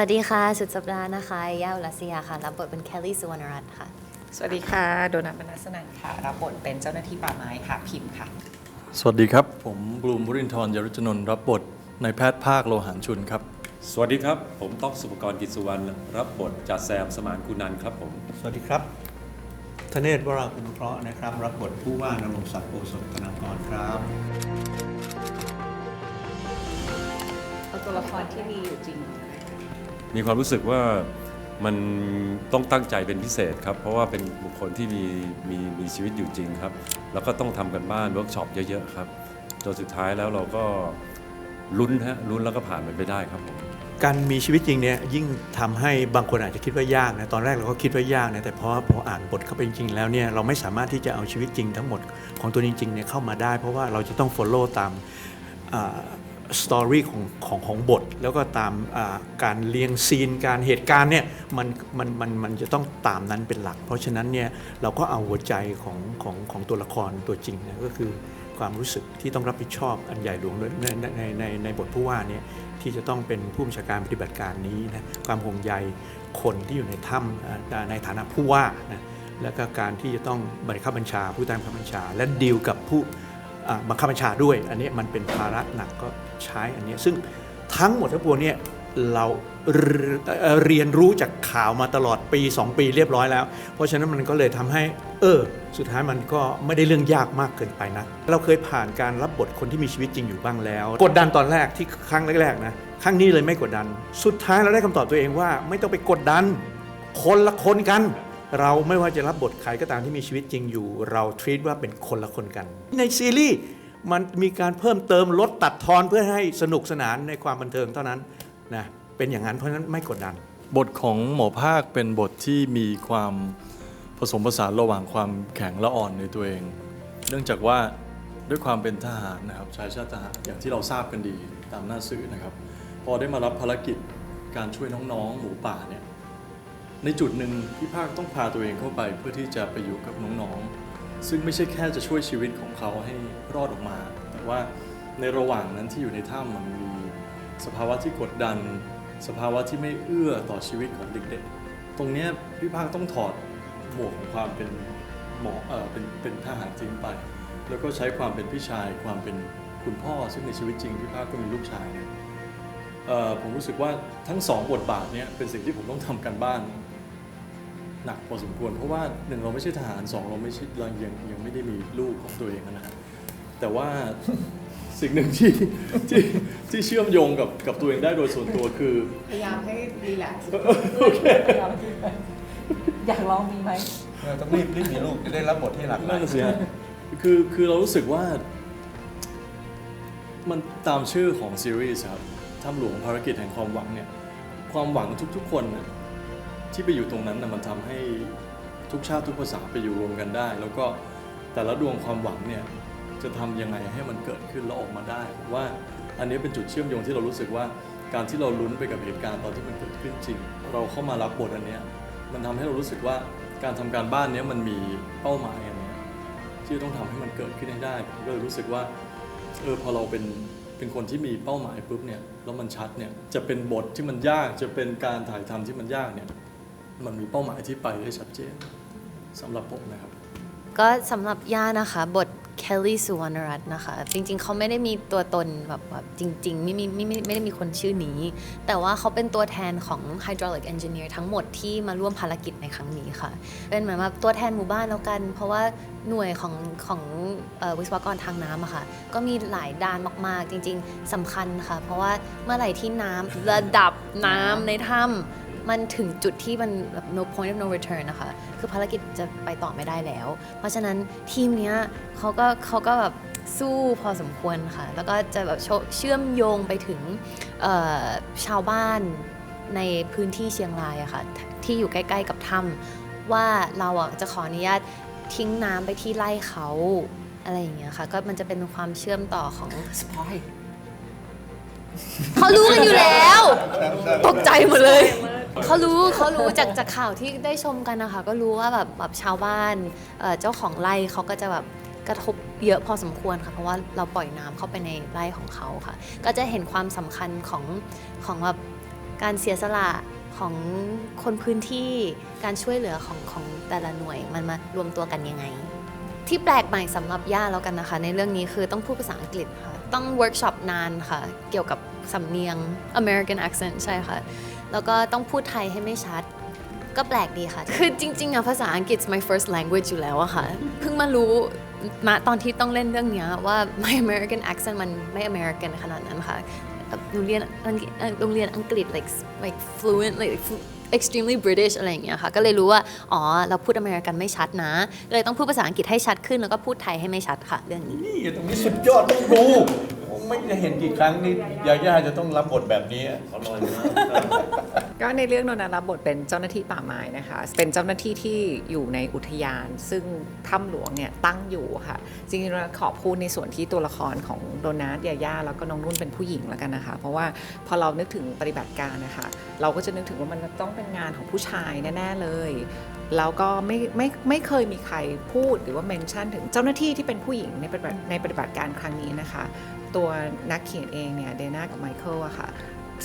วัสดีค่ะ สุดสัปดาห์นะคะ ย่าอุรัสยาค่ะ รับบทเป็นแคลลี่สุวรรณรัตน์ค่ะ สวัสดีค่ะ โดนัทมนัสนันค่ะ รับบทเป็นเจ้าหน้าที่ป่าไม้ค่ะ พิมพ์ค่ะ สวัสดีครับ ผมบลูมบุรินทร์ยรุจนนท์รับบทในแพทย์ภาคโลหารชุนครับ สวัสดีครับ ผมต๊อกสุภกรกิจสุวรรณรับบทจ่าแซมสมานกุนันท์ครับผม สวัสดีครับธเนศวราคุณเคราะห์นะครับ รับบทผู้ว่านรงค์ศักดิ์โอสถธนากรครับเอาตัวละครที่มีอยู่จริง มีความรู้สึกว่ามันต้องตั้งใจเป็นพิเศษครับ เพราะว่าเป็นบุคคลที่มีมีมีชีวิตอยู่จริงครับ แล้วก็ต้องทำกันบ้านเวิร์กช็อปเยอะๆครับจนสุดท้ายแล้วเราก็ลุ้นฮะลุ้นแล้วก็ผ่านมันไปได้ครับผมการมีชีวิตจริงเนี่ยยิ่งทำให้บางคนอาจจะคิดว่ายากนะตอนแรกเราก็คิดว่ายากนะแต่พอพออ่านบทเข้าไปจริงๆแล้วเนี่ยเราไม่สามารถที่จะเอาชีวิตจริงทั้งหมดของตัวจริงๆเนี่ยเข้ามาได้ เพราะว่าเราจะต้อง follow ตาม สตอรี่ของของของบท แล้วก็ตามการเรียงซีนการเหตุการณ์เนี่ยมันมันมันมันจะต้องตามนั้นเป็นหลัก เพราะฉะนั้นเนี่ยเราก็เอาหัวใจของของของตัวละครตัวจริงเนี่ยก็คือความรู้สึกที่ต้องรับผิดชอบอันใหญ่หลวงในในในในในบทผู้ว่าเนี่ยที่จะต้องเป็นผู้บัญชาการปฏิบัติการนี้นะความห่วงใยคนที่อยู่ในถ้ำในฐานะผู้ว่านะแล้วก็การที่จะต้องบังคับบัญชาผู้ใต้บังคับบัญชา และดีลกับผู้ บังคับบัญชาด้วย อันนี้มันเป็นภาระหนักก็ใช้อันนี้ซึ่งทั้งหมดทั้งปวงเนี่ยเราเรียนรู้จากข่าวมาตลอดปี 2 ปีเรียบร้อยแล้ว เพราะฉะนั้นมันก็เลยทำให้ เออ สุดท้ายมันก็ไม่ได้เรื่องยากมากเกินไปนะ เราเคยผ่านการรับบทคนที่มีชีวิตจริงอยู่บ้างแล้ว กดดันตอนแรกที่ครั้งแรกๆนะ ครั้งนี้เลยไม่กดดัน สุดท้ายเราได้คำตอบตัวเองว่า ไม่ต้องไปกดดัน คนละคนกัน เราไม่ว่าจะรับบทใครก็ตามที่มีชีวิตจริงอยู่ เราทรีตว่าเป็นคนละคนกัน ในซีรีส์มันมีการเพิ่มเติมลดตัดทอนเพื่อให้สนุกสนานในความบันเทิงเท่านั้นนะเป็นอย่างนั้นเพราะฉะนั้นไม่กดดัน บทของหมอภาคเป็นบทที่มีความผสมผสานระหว่างความแข็งและอ่อนในตัวเอง เนื่องจากว่าด้วยความเป็นทหารนะครับชายชาติทหารอย่างที่เราทราบกันดีตามหน้าสื่อนะครับ พอได้มารับภารกิจการช่วยน้องๆหมูป่าเนี่ย ในจุดหนึ่งพี่ภาคต้องพาตัวเองเข้าไปเพื่อที่จะไปอยู่กับน้องๆ ซึ่งไม่ใช่แค่จะช่วยชีวิตของเขาให้รอดออกมา แต่ว่าในระหว่างนั้นที่อยู่ในถ้ำมันมีสภาวะที่กดดัน สภาวะที่ไม่เอื้อต่อชีวิตของเด็กๆ ตรงนี้พี่ภาคต้องถอดหมวกของความเป็นหมอเออเป็นเป็นทหารจริงไป แล้วก็ใช้ความเป็นพี่ชายความเป็นคุณพ่อซึ่งในชีวิตจริงพี่ภาคก็มีลูกชายเนี่ยเออผมรู้สึกว่าทั้งสองบทบาทเนี้ยเป็นสิ่งที่ผมต้องทำกันบ้าน หนักพอสมควร เพราะว่าหนึ่งเราไม่ใช่ทหารสองเราไม่ใช่เรายังยังไม่ได้มีลูกของตัวเองนะฮะแต่ว่าสิ่งหนึ่งที่ที่ที่เชื่อมโยงกับกับตัวเองได้โดยส่วนตัวคือ พยายามให้รีแลกซ์โอเคอยากลองมีไหมเราต้องรีบรีบมีลูกจะได้รับบทที่หลากหลานั่ยนนะสิฮะคือคือเรารู้สึกว่า มันตามชื่อของซีรีส์ครับถ้ำหลวงภารกิจแห่งความหวังเนี่ย ความหวังทุกๆคนน่ะ ที่ไปอยู่ตรงนั้นนะมันทำให้ทุกชาติทุกภาษาไปอยู่รวมกันได้ แล้วก็แต่ละดวงความหวังเนี่ยจะทำยังไงให้มันเกิดขึ้นแล้วออกมาได้ผมว่าอันนี้เป็นจุดเชื่อมโยงที่เรารู้สึกว่าการที่เราลุ้นไปกับเหตุการณ์ตอนที่มันเกิดขึ้นจริง เราเข้ามารับบทอันเนี้ยมันทำให้เรารู้สึกว่าการทำการบ้านเนี้ยมันมีเป้าหมายอันเนี้ยที่จะต้องทำให้มันเกิดขึ้นให้ได้ผมก็เลยรู้สึกว่าเออพอเราเป็นเป็นคนที่มีเป้าหมายปุ๊บเนี่ยแล้วมันชัดเนี่ยจะเป็นบทที่มันยากจะเป็นการถ่ายทำที่มันยากเนี่ย มันมีเป้าหมายที่ไปได้ชัดเจนสำหรับผมนะครับ ก็สำหรับย่านะคะบทแคลลี่สุวรรณรัตน์นะคะ จริงๆ เขาไม่ได้มีตัวตนแบบแบบจริง ๆ ไม่มีไม่ไม่ไม่ได้มีคนชื่อนี้ แต่ว่าเขาเป็นตัวแทนของ hydraulic engineer ทั้งหมดที่มาร่วมภารกิจในครั้งนี้ค่ะ เป็นเหมือนแบบตัวแทนหมู่บ้านแล้วกัน เพราะว่าหน่วยของของเอ่อวิศวกรทางน้ำอะค่ะ ก็มีหลายด้านมากๆ จริง ๆสำคัญค่ะ เพราะว่าเมื่อไหร่ที่น้ำระดับน้ำในถ้ำ มันถึงจุดที่มันแบบ no point of no return นะคะ คือภารกิจจะไปต่อไม่ได้แล้ว เพราะฉะนั้นทีมเนี้ยเขาก็เขาก็แบบสู้พอสมควรค่ะ แล้วก็จะแบบโชเชื่อมโยงไปถึงเอ่อชาวบ้านในพื้นที่เชียงรายอะค่ะ ที่อยู่ใกล้ๆกับถ้ำว่าเราอะจะขออนุญาตทิ้งน้ำไปที่ไร่เขาอะไรอย่างเงี้ยค่ะ ก็มันจะเป็นความเชื่อมต่อของสปอยเขารู้กันอยู่แล้ว ตกใจหมดเลย เขารู้เขารู้จากจากข่าวที่ได้ชมกันนะคะก็รู้ว่าแบบแบบชาวบ้านเอ่อเจ้าของไร่เขาก็จะแบบกระทบเยอะพอสมควรค่ะ เพราะว่าเราปล่อยน้ำเข้าไปในไร่ของเขาค่ะ ก็จะเห็นความสำคัญของของแบบการเสียสละของคนพื้นที่การช่วยเหลือของของแต่ละหน่วยมันมารวมตัวกันยังไง ที่แปลกใหม่สำหรับย่าแล้วกันนะคะ ในเรื่องนี้คือต้องพูดภาษาอังกฤษค่ะ ต้องเวิร์กช็อปนานค่ะ เกี่ยวกับสำเนียง American accent ใช่ค่ะ แล้วก็ต้องพูดไทยให้ไม่ชัด ก็แปลกดีค่ะ คือจริงๆอะภาษาอังกฤษ my first language อยู่แล้วอะค่ะ เพิ่งมารู้มาตอนที่ต้องเล่นเรื่องเนี้ยว่า my American accent มันไม่ American ขนาดนั้นค่ะแบบหนูเรียนอังกฤษเอ่อโรงเรียนอังกฤษ like like fluent like flu- extremely British อะไรอย่างเงี้ยค่ะ ก็เลยรู้ว่า อ๋อ เราพูดอเมริกันไม่ชัดนะก็เลยต้องพูดภาษาอังกฤษให้ชัดขึ้น แล้วก็พูดไทยให้ไม่ชัดค่ะ เรื่องนี้ นี่ตรงนี้สุดยอดต้องดูผม ไม่ได้เห็นกี่ครั้งนี่ยาย่าจะต้องรับบทแบบนี้อร่อยมากก็ในเรื่องโนนารับบทเป็นเจ้าหน้าที่ป่าไม้นะคะ เป็นเจ้าหน้าที่ที่อยู่ในอุทยาน ซึ่งถ้ำหลวงเนี่ยตั้งอยู่ค่ะ จริงๆเราขอพูดในส่วนที่ตัวละครของโดนัทยาย่าแล้วก็น้องนุ่นเป็นผู้หญิงแล้วกันนะคะ เพราะว่าพอเรานึกถึงปฏิบัติการนะคะ เราก็จะนึกถึงว่ามันต้องเป็นงานของผู้ชายแน่ๆเลย แล้วก็ไม่ไม่ไม่เคยมีใครพูดหรือว่าเมนชั่นถึงเจ้าหน้าที่ที่เป็นผู้หญิงในปฏิบัติในปฏิบัติการครั้งนี้นะคะ ตัวนักเขียนเองเนี่ยเดน่ากับไมเคิลอะค่ะ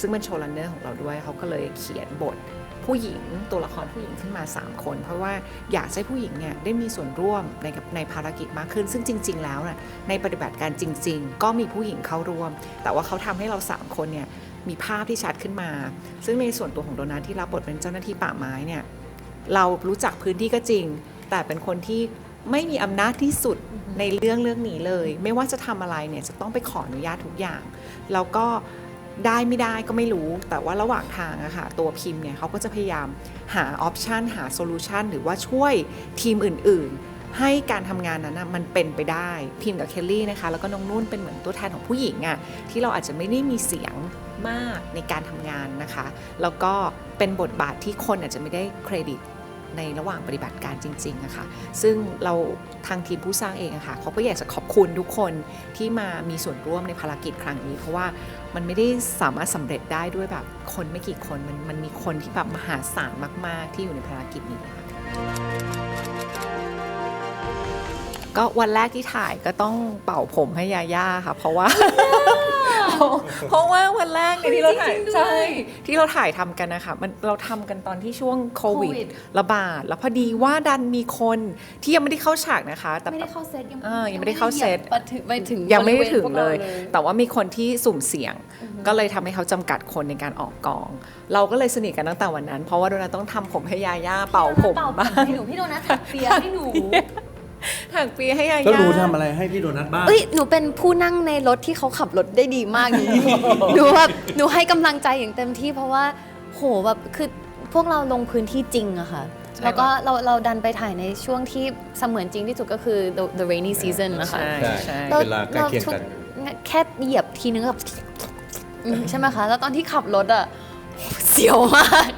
ซึ่งเป็นโชว์รันเนอร์ของเราด้วยเขาก็เลยเขียนบทผู้หญิงตัวละครผู้หญิงขึ้นมา 3 คน เพราะว่าอยากให้ผู้หญิงเนี่ยได้มีส่วนร่วมในกับในภารกิจมากขึ้น ซึ่งจริง ๆ แล้วน่ะในปฏิบัติการจริง ๆ ก็มีผู้หญิงเข้าร่วม แต่ว่าเขาทำให้เรา 3 คนเนี่ยมีภาพที่ชัดขึ้นมา ซึ่งในส่วนตัวของโดนัทที่รับบทเป็นเจ้าหน้าที่ป่าไม้เนี่ย เรารู้จักพื้นที่ก็จริง แต่เป็นคนที่ไม่มีอำนาจที่สุดในเรื่องเรื่องนี้เลย ไม่ว่าจะทำอะไรเนี่ยจะต้องไปขออนุญาตทุกอย่าง แล้วก็ได้ไม่ได้ก็ไม่รู้ แต่ว่าระหว่างทางอะค่ะตัวพิมพ์เนี่ยเขาก็จะพยายามหาออปชันหาโซลูชันหรือว่าช่วยทีมอื่น ๆ ให้การทำงานนั้นนะมันเป็นไปได้พิมกับเคลลี่นะคะ แล้วก็น้องนุ่นเป็นเหมือนตัวแทนของผู้หญิงอะที่เราอาจจะไม่ได้มีเสียงมากในการทำงานนะคะ แล้วก็เป็นบทบาทที่คนอาจจะไม่ได้เครดิตในระหว่างปฏิบัติการจริงๆนะคะซึ่งเราทางทีมผู้สร้างเองอะค่ะเขาก็อยากจะขอบคุณทุกคนที่มามีส่วนร่วมในภารกิจครั้งนี้ เพราะว่ามันไม่ได้สามารถสำเร็จได้ด้วยแบบคนไม่กี่คน มันมันมีคนที่แบบมหาศาลมาก ๆ ที่อยู่ในภารกิจนี้ค่ะ ก็วันแรกที่ถ่ายก็ต้องเป่าผมให้ยาย่าค่ะ เพราะว่า เพราะว่าวันแรกเนี่ยที่เราถ่ายใช่ที่เราถ่ายทำกันนะคะมันเราทำกันตอนที่ช่วงโควิดโควิด ระบาด แล้วพอดีว่าดันมีคนที่ยังไม่ได้เข้าฉากนะคะ แต่ไม่ได้เข้าเซตยังเออยังไม่ได้เข้าเซตไปถึงไปถึงยังไม่ได้ถึงบริวณพวกเลรายแต่ว่ามีคนที่สุ่มเสี่ยง ก็เลยทำให้เขาจำกัดคนในการออกกอง เราก็เลยสนิทกันตั้งแต่วันนั้น เพราะว่าโดนัทต้องทำผมให้ยาย่าเป่าผมเป่าผมบ้างให้หนูพี่โดนัทถักเปียให้หนู ถักปีให้ยาแล้วย่าหนูทำอะไรให้พี่โดนัทบ้าง เอ้ยหนูเป็นผู้นั่งในรถที่เขาขับรถได้ดีมากหนูหนูแบบหนูให้กำลังใจอย่างเต็มที่ เพราะว่าโหแบบคือพวกเราลงพื้นที่จริงอะค่ะแล้วก็เราเราดันไปถ่ายในช่วงที่เสมือนจริงที่สุดก็คือ the, the rainy season นะคะ ใช่ใช่รเวลาใกล้เคียงกันราแค่เหยียบทีนึงก็แบบอืมใช่ไหมคะ แล้วตอนที่ขับรถอะเสียวมาก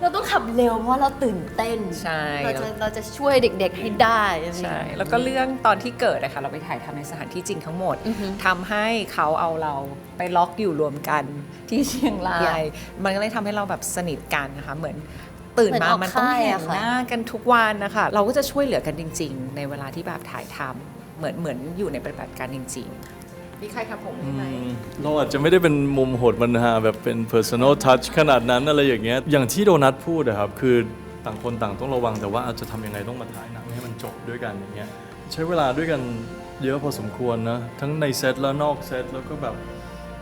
เราต้องขับเร็วเพราะเราตื่นเต้น ใช่ เราจะเราจะช่วยเด็กๆให้ได้อะไรอย่างใช่ เงี้ย แล้วก็เรื่องตอนที่เกิดนะคะเราไปถ่ายทำในสถานที่จริงทั้งหมดอือฮึทำให้เขาเอาเราไปล็อกอยู่รวมกันที่เชียงรายมันก็เลยทำให้เราแบบสนิทกันนะคะ เหมือนตื่นมาเหมือนออกมันต้องค่ายเห็นอะค่ะ หน้ากันทุกวันนะคะ เราก็จะช่วยเหลือกันจริง ๆ ในเวลาที่แบบถ่ายทำเหมือนเหมือนอยู่ในปฏิบัติการจริงๆ มีใครทำผมให้ไหมเราอาจจะไม่ได้เป็นมุมโหดมันฮาแบบเป็น personal touch ขนาดนั้นอะไรอย่างเงี้ยอย่างที่โดนัทพูดอะครับคือต่างคนต่างต้องระวังแต่ว่าอาจจะทำยังไงต้องมาถ่ายหนังให้มันจบด้วยกันอย่างเงี้ยใช้เวลาด้วยกันเยอะพอสมควรนะ ทั้งในเซตแล้วนอกเซตแล้วก็แบบ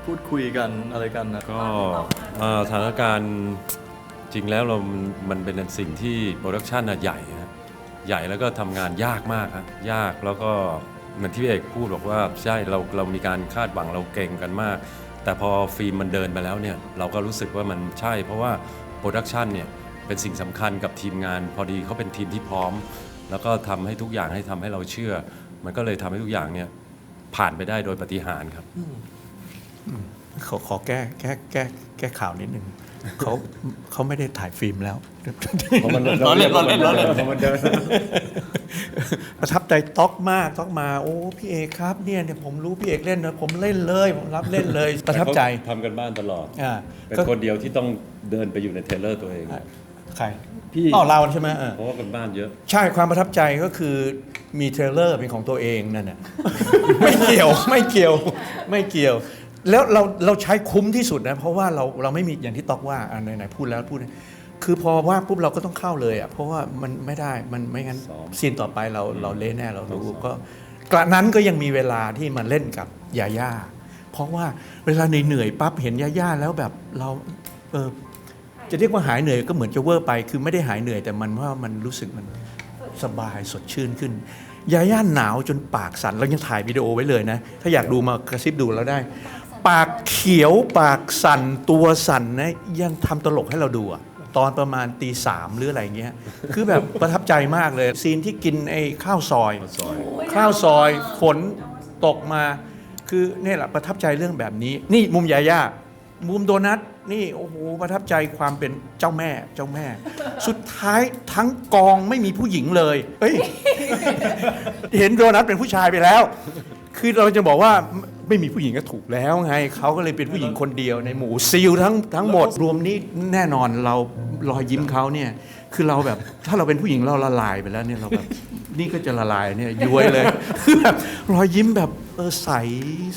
พูดคุยกันอะไรกันนะก็เอ่อสถานการณ์จริงแล้วเรามันมันเป็นสิ่งที่โปรดักชันอะใหญ่นะใหญ่แล้วก็ทำงานยากมากครับยากแล้วก็ เหมือนที่พี่เอกพูดบอกว่าใช่เราเรามีการคาดหวังเราเก่งกันมาก แต่พอฟิล์มมันเดินไปแล้วเนี่ยเราก็รู้สึกว่ามันใช่ เพราะว่าโปรดักชันเนี่ยเป็นสิ่งสำคัญกับทีมงาน พอดีเขาเป็นทีมที่พร้อม แล้วก็ทำให้ทุกอย่างให้ทำให้เราเชื่อ มันก็เลยทำให้ทุกอย่างเนี่ยผ่านไปได้โดยปฏิหารครับ ขอขอแก้แก้แก้แก้ข่าวนิดนึงเขาเขาไม่ได้ถ่ายฟิล์มแล้วร้อนเล่นร้อนเล่นร้อนเล่นประทับใจต๊อกมากต๊อกมาโอ้พี่เอกครับเนี่ยเนี่ยผมรู้พี่เอกเล่นนะผมเล่นเลยผมรับเล่นเลยประทับใจทำกันบ้านตลอดอ่าเป็นก็คนเดียวที่ต้องเดินไปอยู่ในเทรลเลอร์ตัวเองใครพี่อ๋อเราใช่ไหมเออเพราะว่ากันบ้านเยอะ ใช่ความประทับใจก็คือมีเทรลเลอร์เป็นของตัวเองนั่นน่ะไม่เกี่ยวไม่เกี่ยวไม่เกี่ยว แล้วเราเราใช้คุ้มที่สุดนะเพราะว่าเราเราไม่มีอย่างที่ตอกว่าอะไหนๆพูดแล้วพูดนะคือพอว่าปุ๊บเราก็ต้องเข้าเลยอะเพราะว่ามันไม่ได้มันไม่งั้นซ้อมซีนต่อไปเราเราเละแน่เรารู้ต้องซ้อมก็กระนั้นก็ยังมีเวลาที่มาเล่นกับยาย่าเพราะว่าเวลาเหนื่อยๆปั๊บเห็นยาย่าแล้วแบบเราเออจะเรียกว่าหายเหนื่อยก็เหมือนจะเวอร์ไป คือไม่ได้หายเหนื่อยแต่มันว่ามันรู้สึกมันสบายสดชื่นขึ้นยาย่าหนาวจนปากสั่นเรายังถ่ายวิดีโอไว้เลยนะ ถ้าอยากดูมากระซิบดูแล้วได้ ปากเขียวปากสั่นตัวสั่นนะยังทำตลกให้เราดูอะตอนประมาณตีสามหรืออะไรเงี้ย คือแบบประทับใจมากเลย ซีนที่กินไอ้ข้าวซอย ซอย ข้าวซอยฝนตกมาคือเนี่ยแหละประทับใจเรื่องแบบนี้ นี่มุมยาย่ามุมโดนัทนี่โอ้โหประทับใจความเป็นเจ้าแม่เจ้าแม่ สุดท้ายทั้งกองไม่มีผู้หญิงเลยเฮ้ย เห็นโดนัทเป็นผู้ชายไปแล้ว คือเราจะบอกว่า ไม่มีผู้หญิงก็ถูกแล้วไงเขาก็เลยเป็นผู้หญิงคนเดียวในหมู่ซิลทั้งทั้งหมดรวมนี่แน่นอนเรารอยยิ้มเขาเนี่ยคือเราแบบถ้าเราเป็นผู้หญิงเราละลายไปแล้วเนี่ยเราแบบนี่ก็จะละลายเนี่ยย้วยเลยคือแบบรอยยิ้มแบบเออใส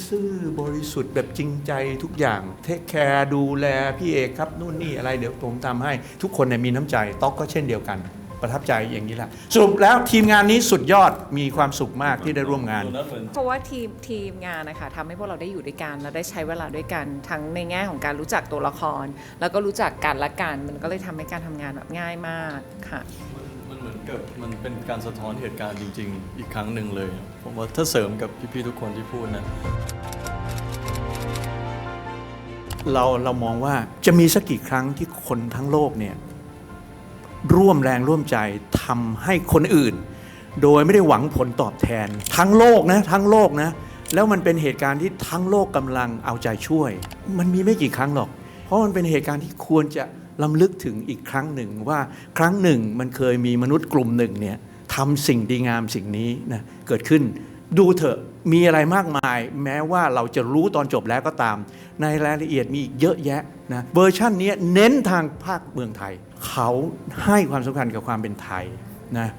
ซื่อบริสุทธิ์แบบจริงใจทุกอย่างเทคแคร์ดูแลพี่เอกครับนู่นนี่อะไรเดี๋ยวผมทำให้ทุกคนเนี่ยมีน้ำใจต๊อกก็เช่นเดียวกัน ประทับใจอย่างนี้แหละสรุปแล้วทีมงานนี้สุดยอดมีความสุขมากที่ได้ร่วมงานโดนัทเหมือนเพราะว่าทีมทีมงานนะคะทำให้พวกเราได้อยู่ด้วยกันแล้วได้ใช้เวลาด้วยกันทั้งในแง่ของการรู้จักตัวละคร แล้วก็รู้จักกันและกันมันก็เลยทำให้การทำงานแบบง่ายมากค่ะ มันเหมือนกับมันเป็นการสะท้อนเหตุการณ์จริง ๆ อีกครั้งหนึ่งเลย ผมว่าถ้าเสริมกับพี่ๆทุกคนที่พูดนะ เราเรามองว่าจะมีสักกี่ครั้งที่คนทั้งโลกเนี่ย ร่วมแรงร่วมใจทำให้คนอื่น โดยไม่ได้หวังผลตอบแทน ทั้งโลกนะทั้งโลกนะแล้วมันเป็นเหตุการณ์ที่ทั้งโลกกำลังเอาใจช่วย มันมีไม่กี่ครั้งหรอก เพราะมันเป็นเหตุการณ์ที่ควรจะลำลึกถึงอีกครั้งหนึ่งว่าครั้งหนึ่งมันเคยมีมนุษย์กลุ่มหนึ่งเนี่ยทำสิ่งดีงามสิ่งนี้นะเกิดขึ้น ดูเถอะมีอะไรมากมาย แม้ว่าเราจะรู้ตอนจบแล้วก็ตาม ในรายละเอียดมีอีกเยอะแยะนะเวอร์ชันนี้เน้นทางภาคเมืองไทย เขาให้ความสำคัญกับความเป็นไทยนะ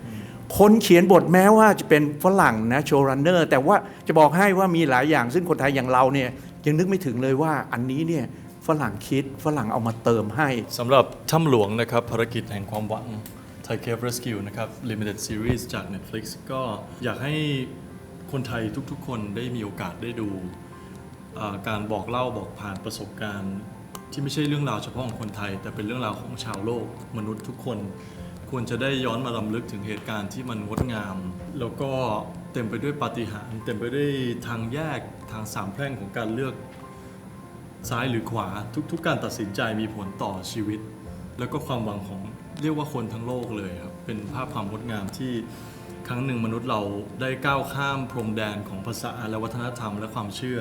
คนเขียนบทแม้ว่าจะเป็นฝรั่งนะโชว์รันเนอร์แต่ว่าจะบอกให้ว่ามีหลายอย่าง ซึ่งคนไทยอย่างเราเนี่ยยังนึกไม่ถึงเลยว่าอันนี้เนี่ยฝรั่งคิดฝรั่งเอามาเติมให้สำหรับถ้ำหลวงนะครับภารกิจแห่งความหวัง Thai Cave Rescue นะครับ Limited Series จาก Netflix ก็อยากให้คนไทยทุกๆ คนได้มีโอกาสได้ดูการบอกเล่าบอกผ่านประสบการณ์ ที่ไม่ใช่เรื่องราวเฉพาะของคนไทย แต่เป็นเรื่องราวของชาวโลกมนุษย์ทุกคน ควรจะได้ย้อนมาลำลึกถึงเหตุการณ์ที่มันงดงาม แล้วก็เต็มไปด้วยปาฏิหาริย์เต็มไปด้วยทางแยกทางสามแพร่งของการเลือกซ้ายหรือขวาทุกๆการตัดสินใจมีผลต่อชีวิต แล้วก็ความหวังของเรียกว่าคนทั้งโลกเลยครับเป็นภาพความงดงามที่ครั้งหนึ่งมนุษย์เราได้ก้าวข้ามพรมแดนของภาษาและวัฒนธรรมและความเชื่อ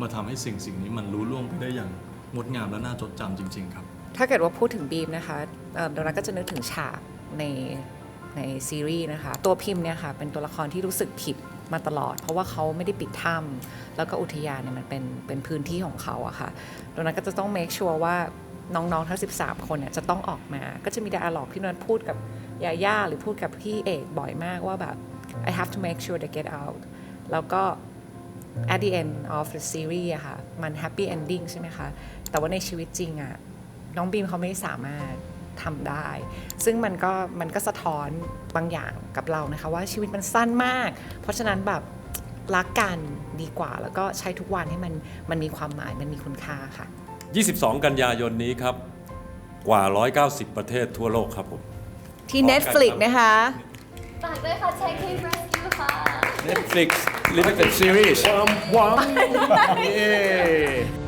มาทำให้สิ่งสิ่งนี้มันรู้ล่วงไปได้อย่าง งดงามและน่าจดจำจริง ๆ ครับ ถ้าเกิดว่าพูดถึงบีมนะคะเอ่อโดนัทก็จะนึกถึงฉากในในซีรีส์นะคะ ตัวพิมพ์เนี่ยค่ะเป็นตัวละครที่รู้สึกผิดมาตลอด เพราะว่าเขาไม่ได้ปิดถ้ำแล้วก็อุทยานเนี่ยมันเป็นเป็นพื้นที่ของเขาอะค่ะโดนัทก็จะต้อง make sure ว่าน้องๆทั้ง 13 คนเนี่ยจะต้องออกมา ก็จะมี dialog ที่โดนัทพูดกับยาย่าหรือพูดกับพี่เอกบ่อยมากว่าแบบ I have to make sure they get out แล้วก็ at the end of the series อะค่ะ มัน happy ending ใช่ไหมคะ แต่ว่าในชีวิตจริงอะน้องบีมเขาไม่สามารถทำได้ ซึ่งมันก็มันก็สะท้อนบางอย่างกับเรานะคะ ว่าชีวิตมันสั้นมาก เพราะฉะนั้นแบบรักกันดีกว่า แล้วก็ใช้ทุกวันให้มันมันมีความหมายมันมีคุณค่าค่ะ 22 กันยายนนี้ครับ กว่า 190 ประเทศทั่วโลกครับผม ที่พร้อมกัน Netflix ครับนะคะ ฝากด้วยค่ะ Thai Cave Rescue ค่ะ Netflix Limited Series ความหวังเย้